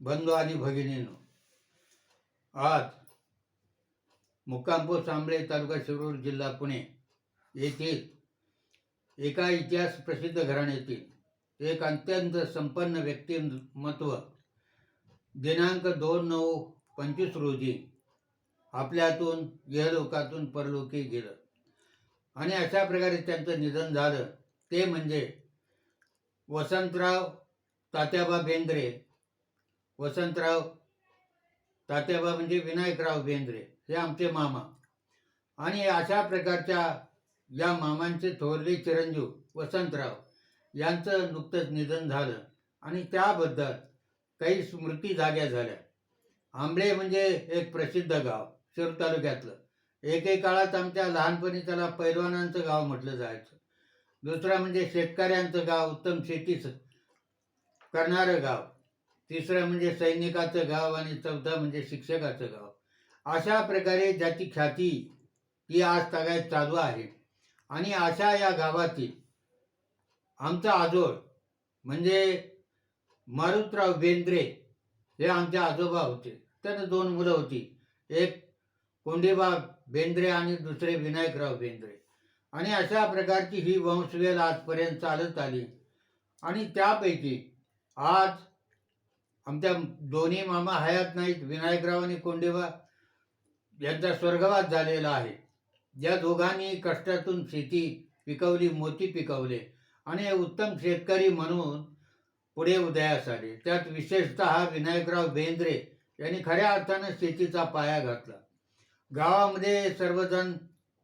बंधू आणि भगिनीनो आज मुक्कामपूर सांबळे तालुका शिरूर जिल्हा पुणे येथील एका इतिहास प्रसिद्ध घराण्यातील एक अत्यंत संपन्न व्यक्तिमत्व दिनांक दोन नऊ पंचवीस रोजी आपल्यातून यहलोकातून परलोकी गेलं. आणि अशा प्रकारे त्यांचं निधन झालं. ते म्हणजे वसंतराव तात्याबा बेंद्रे वसंतराव तात्याबा म्हणजे विनायकराव बेंद्रे हे आमचे मामा. आणि अशा प्रकारच्या या मामांचे थोरले चिरंजीव वसंतराव यांचं नुकतंच निधन झालं. आणि त्याबद्दल काही स्मृती जाग्या झाल्या. आंबळे म्हणजे एक प्रसिद्ध गाव शिरूर तालुक्यातलं. एके काळात आमच्या लहानपणी त्याला पैलवानांचं गाव म्हटलं जायचं. दुसरं म्हणजे शेतकऱ्यांचं गाव उत्तम शेतीच करणारं गाव. तिसरं म्हणजे सैनिकाचं गाव आणि चौथं म्हणजे शिक्षकाचं गाव. अशा प्रकारे ज्याची ख्याती ती आज तगायत चालू आहे. आणि अशा या गावातील आमचा आजोळ म्हणजे मारुतराव बेंद्रे हे आमचे आजोबा होते. त्यांना दोन मुलं होती. एक कोंडीबा बेंद्रे आणि दुसरे विनायकराव बेंद्रे. आणि अशा प्रकारची ही वंशवेल आजपर्यंत चालत आली. आणि त्यापैकी आज आमच्या दोन्ही मामा हयात नाहीत. विनायकराव आणि कोंडेबा यांचा स्वर्गवास झालेला आहे. या दोघांनी कष्टातून शेती पिकवली मोती पिकवले आणि उत्तम शेतकरी म्हणून पुढे उदयास आले. त्यात विशेषतः विनायकराव बेंद्रे यांनी खऱ्या अर्थानं शेतीचा पाया घातला. गावामध्ये सर्वजण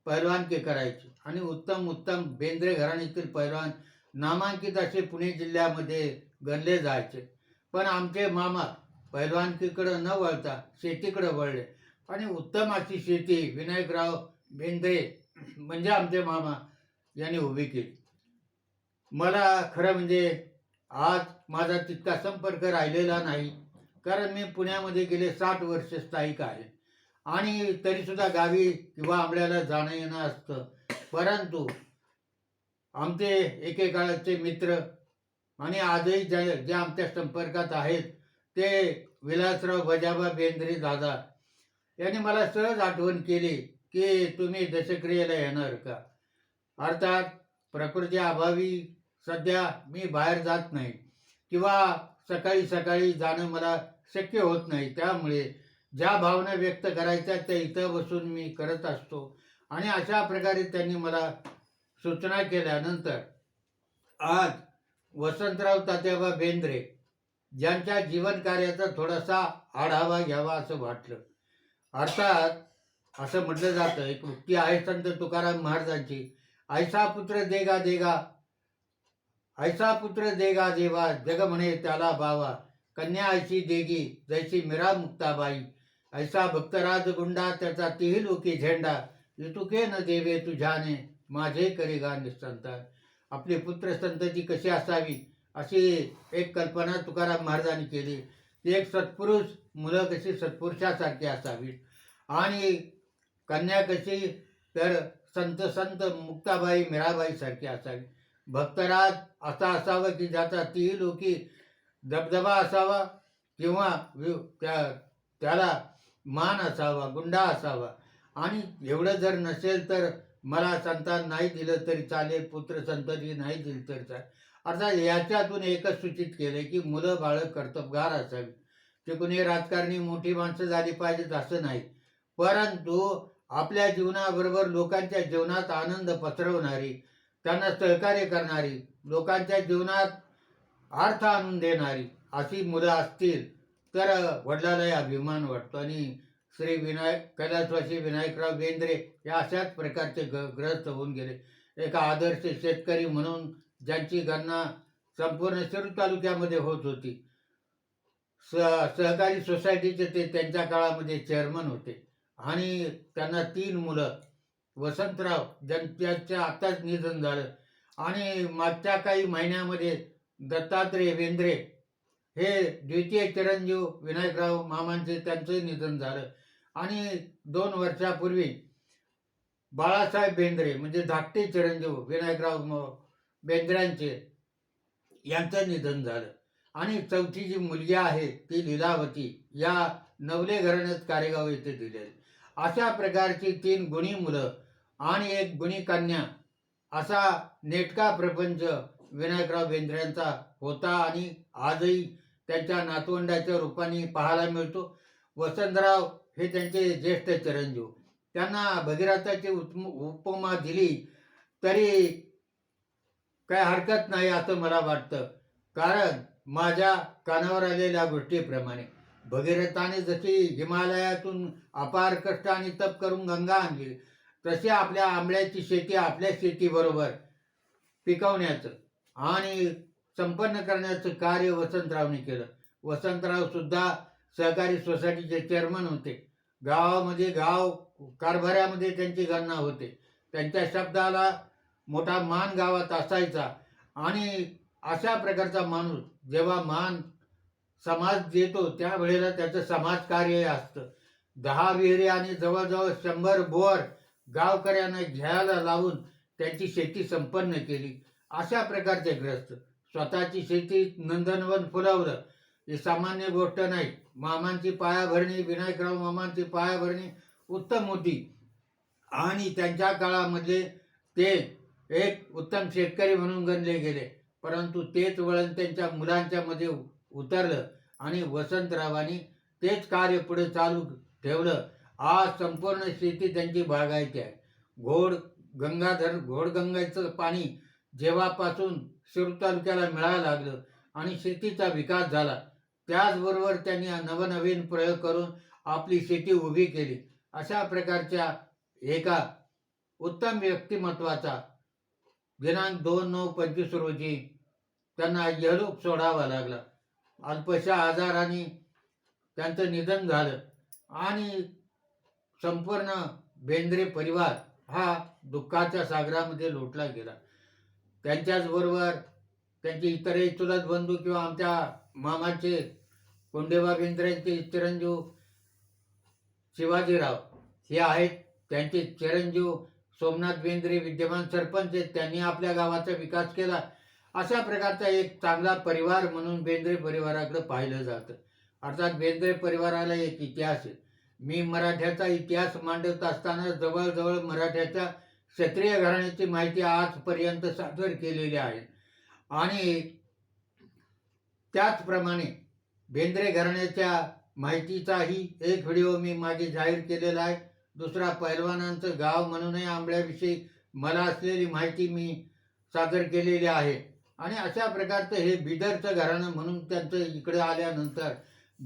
पैलवानकी करायचे आणि उत्तम उत्तम बेंद्रे घराणीतील पैलवान नामांकित असे पुणे जिल्ह्यामध्ये गणले जायचे. पण आमचे मामा पैलवानकीकडं न वळता शेतीकडे वळले. आणि उत्तम अशी शेती विनायकराव बेंद्रे म्हणजे आमचे मामा यांनी उभी केली. मला खरं म्हणजे आज माझा तितका संपर्क राहिलेला नाही कारण मी पुण्यामध्ये गेले साठ वर्ष स्थायिक आहे. आणि तरीसुद्धा गावी किंवा आंबड्याला जाणं येणं असतं. परंतु आमचे एकेकाळाचे मित्र आणि आजही ज्या जे आमच्या संपर्कात आहेत ते विलासराव बजाबा बेंद्रे दादा. यांनी मला सहज आठवण केली की तुम्ही दशक्रियेला येणार का? अर्थात प्रकृती अभावी सध्या मी बाहेर जात नाही. किंवा सकाळी सकाळी जाणं मला शक्य होत नाही. त्यामुळे ज्या भावना व्यक्त करायच्या त्या इथं बसून मी करत असतो. आणि अशा प्रकारे त्यांनी मला सूचना केल्यानंतर आज वसंतराव तात्याबा बेंद्रे ज्यांच्या जीवन कार्याचा थोडासा आढावा घ्यावा असं वाटलं. अर्थात असं म्हटलं जातं एक उक्ती आहे संत तुकाराम महाराजांची ऐसा पुत्र देगा देगा ऐसा पुत्र देगा देवा जग म्हणे त्याला बावा कन्या ऐशी देगी जैसी मिरा मुक्ताबाई ऐसा भक्तराज गुंडा त्याचा तिही लोकी झेंडा युतुके न देवे तुझ्याने माझे करेगा निसंतान आपली पुत्र संतती कशी असावी अशी एक कल्पना तुकाराम महाराजांनी केली. एक सत्पुरुष मुलं कशी सत्पुरुषासारखी असावीत आणि कन्या कशी तर संत संत मुक्ताबाई मीराबाई सारखी असावी. भक्तराज असा असावा की ज्याचा तीही लोकी दबदबा असावा किंवा वि- त्या त्याला मान असावा गुंडा असावा. आणि एवढं जर नसेल तर मला संतान नाही दिलं तरी चालेल पुत्र संतती नाही दिली तरी चालेल. अर्थात याच्यातून एकच सूचित केलं की मुलं बाळं कर्तबगार असावी. ते कुणी राजकारणी मोठी माणसं झाली पाहिजेत असं नाही. परंतु आपल्या जीवनाबरोबर लोकांच्या जीवनात आनंद पसरवणारी त्यांना सहकार्य करणारी लोकांच्या जीवनात अर्थ आणून देणारी अशी मुलं असतील तर वडिलालाही अभिमान वाटतो. आणि श्री विनायक कैलासवासी विनायकराव बेंद्रे या अशाच प्रकारचे ग ग्रस्त होऊन गेले. एका आदर्श शेतकरी म्हणून ज्यांची गणना संपूर्ण शिरूर तालुक्यामध्ये होत होती. स सहकारी सोसायटीचे ते त्यांच्या काळामध्ये चेअरमन होते. आणि त्यांना तीन मुलं वसंतराव ज्यांच्या आत्ताच निधन झालं. आणि मागच्या काही महिन्यामध्ये दत्तात्रय बेंद्रे हे द्वितीय चिरंजीव विनायकराव मामांचे त्यांचंही निधन झालं. आणि दोन वर्षापूर्वी बाळासाहेब बेंद्रे म्हणजे धाकटे चिरंजीव विनायकराव म- बेंद्र्यांचे यांचं निधन झालं. आणि चौथी जी मुलगी आहे ती लिलावती या नवले घराण्यात कारेगाव येथे दिले अशा प्रकारची तीन गुणी मुलं आणि एक गुणी कन्या असा नेटका प्रपंच विनायकराव बेंद्र्यांचा होता आणि आजही त्यांच्या नातवंडाच्या रूपाने पाहायला मिळतो. वसंतराव हे त्यांचे ज्येष्ठ चिरंजीव. त्यांना भगीरथाची उत्म उपमा दिली तरी काय हरकत नाही असं मला वाटतं. कारण माझ्या कानावर आलेल्या गोष्टीप्रमाणे भगीरथाने जशी हिमालयातून अपार कष्ट आणि तप करून गंगा आणली तशी आपल्या आंबळ्याची शेती आपल्या शेतीबरोबर पिकवण्याचं आणि संपन्न करण्याचं कार्य वसंतरावने केलं. वसंतराव सुद्धा सहकारी सोसायटीचे चेअरमन होते. गावामध्ये गाव कारभाऱ्यामध्ये त्यांची गणना होते. त्यांच्या शब्दाला मोठा मान गावात असायचा. आणि अशा प्रकारचा माणूस जेव्हा मान समाज देतो त्यावेळेला त्याचं समाजकार्य असतं. दहा विहिरी आणि जवळजवळ शंभर बोअर गावकऱ्यांना घ्यायला लावून त्यांची शेती संपन्न केली. अशा प्रकारचे ग्रस्त. स्वतःची शेती नंदनवन फुलवलं. ही सामान्य गोष्ट नाही. मामांची पायाभरणी विनायकराव मामांची पायाभरणी उत्तम होती आणि त्यांच्या काळामध्ये ते एक उत्तम शेतकरी म्हणून गणले गेले. परंतु तेच वळण त्यांच्या मुलांच्या मध्ये उतरलं आणि वसंतरावांनी तेच कार्य पुढे चालू ठेवलं. आज संपूर्ण शेती त्यांची बागायती आहे. घोड गंगाधर घोडगंगाचं पाणी जेव्हापासून शिरूर तालुक्याला मिळायला लागलं आणि शेतीचा विकास झाला त्याचबरोबर त्यांनी नवनवीन प्रयोग करून आपली शेती उभी केली. अशा प्रकारच्या एका उत्तम व्यक्तिमत्वाचा दिनांक दोन नऊ पंचवीस रोजी त्यांना यलोक सोडावा लागला. अल्पशा आजाराने त्यांचं निधन झालं आणि संपूर्ण बेंद्रे परिवार हा दुःखाच्या सागरामध्ये लोटला गेला. त्यांच्याचबरोबर त्यांचे इतरही चुलत बंधू किंवा आमच्या मामाचे कोंडेबा बेंद्रेंचे चिरंजीव शिवाजीराव हे आहेत. त्यांचे चिरंजीव सोमनाथ बेंद्रे विद्यमान सरपंच आहेत. त्यांनी आपल्या गावाचा विकास केला. अशा प्रकारचा एक चांगला परिवार म्हणून बेंद्रे परिवाराकडे पाहिलं जातं. अर्थात बेंद्रे परिवाराला एक इतिहास आहे. मी मराठ्याचा इतिहास मांडत असताना जवळजवळ मराठ्याच्या क्षत्रिय घराण्याची माहिती आजपर्यंत सादर केलेली आहे. आणि त्याचप्रमाणे बेंद्रे घराण्याच्या माहितीचाही एक व्हिडिओ मी मागे जाहीर केलेला आहे. दुसरा पैलवानांचं गाव म्हणूनही आंबळ्याविषयी मला असलेली माहिती मी सादर केलेली आहे. आणि अशा प्रकारचं हे बिदरचं घराणं म्हणून त्यांचं इकडे आल्यानंतर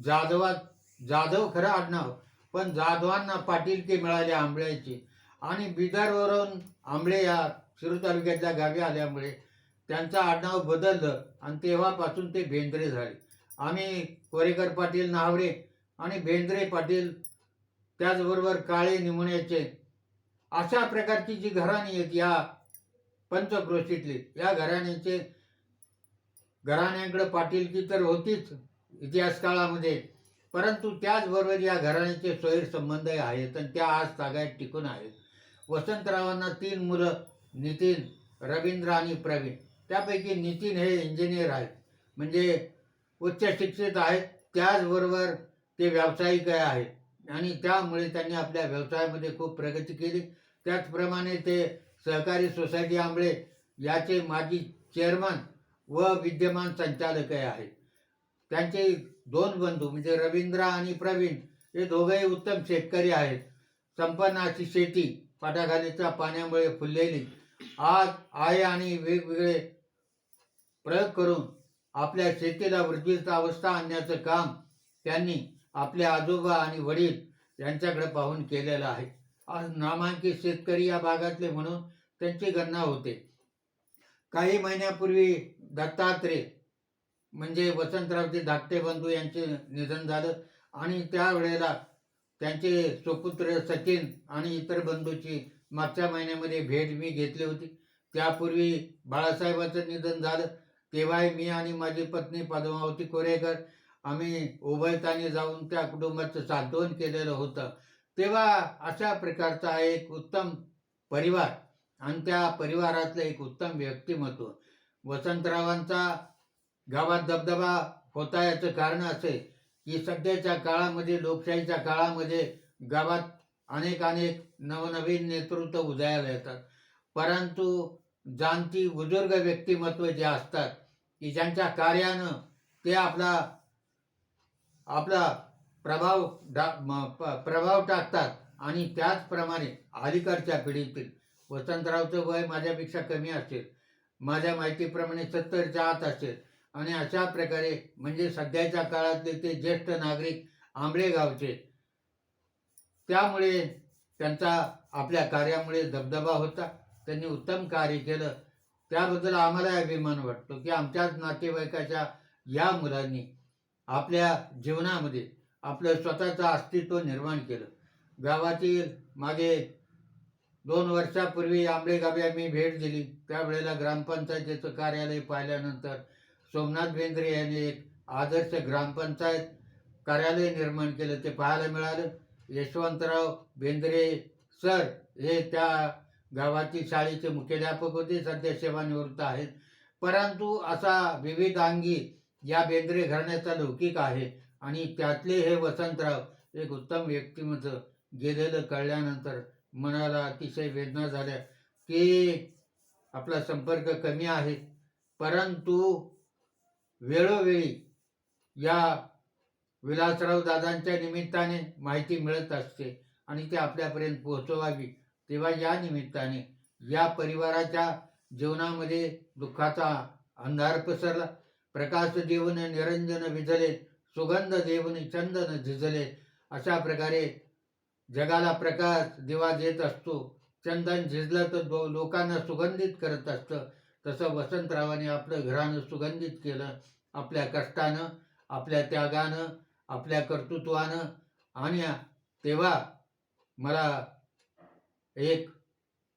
जाधवा जाधव खरं आडनाव पण जाधवांना पाटीलकी मिळाली आंबळ्याची. आणि बिदरवरून आंबळे या शिरू तालुक्यातल्या गावी आल्यामुळे त्यांचं आडनाव बदललं. आणि तेव्हापासून ते भेंद्रे झाले. आम्ही कोरेकर पाटील नावरे आणि भेंद्रे पाटील त्याचबरोबर काळे निमण्याचे अशा प्रकारची जी घराणी आहेत या पंचक्रोशीतली या घराण्याचे घराण्यांकडे पाटीलकी तर होतीच इतिहास काळामध्ये. परंतु त्याचबरोबर या घराण्याचे सोयीर संबंधही आहेत आणि त्या आज तागायत टिकून आहेत. वसंतरावांना तीन मुलं नितीन रवींद्र आणि प्रवीण. त्यापैकी नितीन हे इंजिनियर आहेत. म्हणजे उच्च शिक्षित आहेत. त्याचबरोबर ते व्यावसायिक आहेत. आणि त्यामुळे त्यांनी आपल्या व्यवसायामध्ये खूप प्रगती केली. त्याचप्रमाणे ते सहकारी सोसायटी आंबळे याचे माजी चेअरमन व विद्यमान संचालकही आहेत. त्यांचे दोन बंधू म्हणजे रवींद्र आणि प्रवीण हे दोघेही उत्तम शेतकरी आहेत. संपन्न अशी शेती पाटाखालीच्या पाण्यामुळे फुललेली. आज आहे आणि वेगवेगळे प्रयोग करून आपल्या शेतीला वृद्धीचा अवस्था आणण्याचं काम त्यांनी आपले आजोबा आणि वडील यांच्याकडे पाहून केलेलं आहे. आज नामांकित शेतकरी या भागातले म्हणून त्यांची गणना होते. काही महिन्यापूर्वी दत्तात्रय म्हणजे वसंतरावजी धाकटे बंधू यांचे निधन झालं आणि त्यावेळेला त्यांचे सुपुत्र सचिन आणि इतर बंधूची मागच्या महिन्यामध्ये भेट मी घेतली होती. त्यापूर्वी बाळासाहेबांचं निधन झालं. तेव्हाही मी आणि माझी पत्नी पद्मावती कोरेकर आम्ही उभयताने जाऊन त्या कुटुंबाचं सांत्वन केलेलं होतं. तेव्हा अशा प्रकारचा एक उत्तम परिवार आणि त्या परिवारातलं एक उत्तम व्यक्तिमत्व. वसंतरावांचा गावात दबदबा होता याचं कारण असे की सध्याच्या काळामध्ये लोकशाहीच्या काळामध्ये गावात अनेक अनेक नवनवीन नेतृत्व उदयाला येतात. परंतु जाणती बुजुर्ग व्यक्तिमत्व जे असतात की ज्यांच्या कार्यानं ते आपला आपला प्रभाव प्रभाव टाकतात आणि त्याचप्रमाणे अलीकडच्या पिढीतील वसंतरावचं वय माझ्यापेक्षा कमी असेल माझ्या माहितीप्रमाणे सत्तरच्या आत असेल आणि अशा प्रकारे म्हणजे सध्याच्या काळातले ते ज्येष्ठ नागरिक आंबळे गावचे त्यामुळे त्यांचा आपल्या कार्यामुळे दबदबा होता. त्यांनी उत्तम कार्य केलं. त्याबद्दल आम्हाला अभिमान वाटतो की आमच्याच नातेवाईकाच्या या मुलांनी आपल्या जीवनामध्ये आपलं स्वतःचं अस्तित्व निर्माण केलं. गावातील मागे दोन वर्षापूर्वी आंबळे गावी आम्ही भेट दिली. त्यावेळेला ग्रामपंचायतीचं कार्यालय पाहिल्यानंतर सोमनाथ बेंद्रे यांनी एक आदर्श ग्रामपंचायत कार्यालय निर्माण केलं. ते पाहायला मिळालं. यशवंतराव बेंद्रे सर हे त्या गावातील शाळेचे मुख्याध्यापक होते सध्या सेवानिवृत्त आहेत. परंतु असा विविधांगी या बेंद्रे घराण्याचा लौकिक आहे आणि त्यातले हे वसंतराव एक उत्तम व्यक्तिमत्व गेलेलं कळल्यानंतर मनाला अतिशय वेदना झाल्या की आपला संपर्क कमी आहे. परंतु वेळोवेळी या विलासराव दादांच्या निमित्ताने माहिती मिळत असते आणि ते आपल्यापर्यंत पोहोचवावी. तेव्हा या निमित्ताने या परिवाराच्या जीवनामध्ये दुःखाचा अंधार पसरला. प्रकाश देवन निरंजन विझले सुगंध देवन चंदन झिजले. अशा प्रकारे जगाला प्रकाश दिवा देत असतो. चंदन झिजलं तर दो लोकांना सुगंधित करत असतं. तसं वसंतरावाने आपलं घरानं सुगंधित केलं. आपल्या कष्टानं आपल्या त्यागानं आपल्या कर्तृत्वानं. आणि तेव्हा मला एक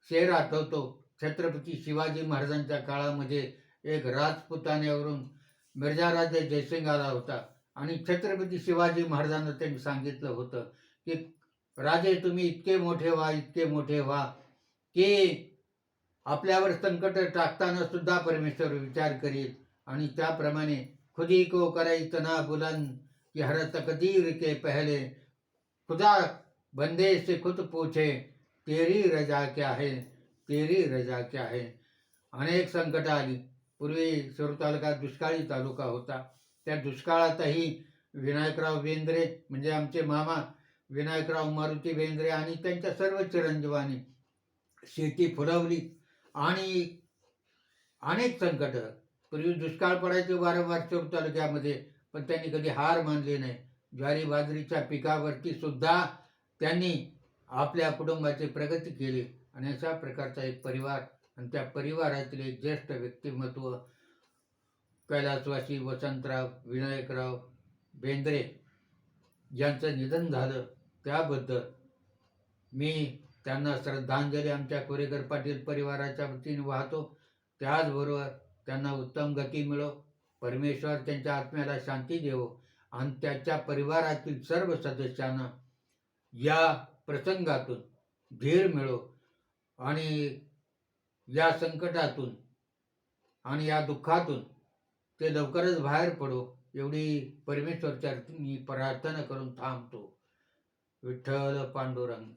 शेर आठवतो. छत्रपती शिवाजी महाराजांच्या काळामध्ये एक राजपुतान्यावरून मिर्झाराजा जयसिंग आला होता. आणि छत्रपती शिवाजी महाराजांना त्यांनी सांगितलं होतं की राजे तुम्ही इतके मोठे व्हा इतके मोठे व्हा की आपल्यावर संकट टाकताना सुद्धा परमेश्वर विचार करील. आणि त्याप्रमाणे खुदी को कराई तना बुलंद की हर तकदीर के पहले खुदा बंदे से खुद पूछे तेरी रजा क्या आहे तेरी रजा क्या आहे अनेक संकट आली. पूर्वी शिरूर तालुका दुष्काळी तालुका होता. त्या दुष्काळातही विनायकराव बेंद्रे म्हणजे आमचे मामा विनायकराव मारुती बेंद्रे आणि त्यांच्या सर्व चिरंजीवानी शेती फुलवली आणि अनेक संकट. पूर्वी दुष्काळ पडायचे वारंवार शिरूर तालुक्यामध्ये पण त्यांनी कधी हार मानली नाही. ज्वारी बाजरीच्या पिकावरती सुद्धा त्यांनी आपल्या कुटुंबाची प्रगती केली आणि अशा प्रकारचा एक परिवार आणि त्या परिवारातील एक ज्येष्ठ व्यक्तिमत्व कैलासवासी वसंतराव विनायकराव बेंद्रे यांचं निधन झालं. त्याबद्दल मी त्यांना श्रद्धांजली आमच्या कोरेकर पाटील परिवाराच्या वतीने वाहतो. त्याचबरोबर त्यांना उत्तम गती मिळो परमेश्वर त्यांच्या आत्म्याला शांती देवो आणि त्याच्या परिवारातील सर्व सदस्यांना या प्रसंगातून धीर मिळो आणि या संकटातून आणि या दुःखातून ते लवकरच बाहेर पडो एवढी परमेश्वरच्या मी प्रार्थना करून थांबतो. विठ्ठल पांडुरंग.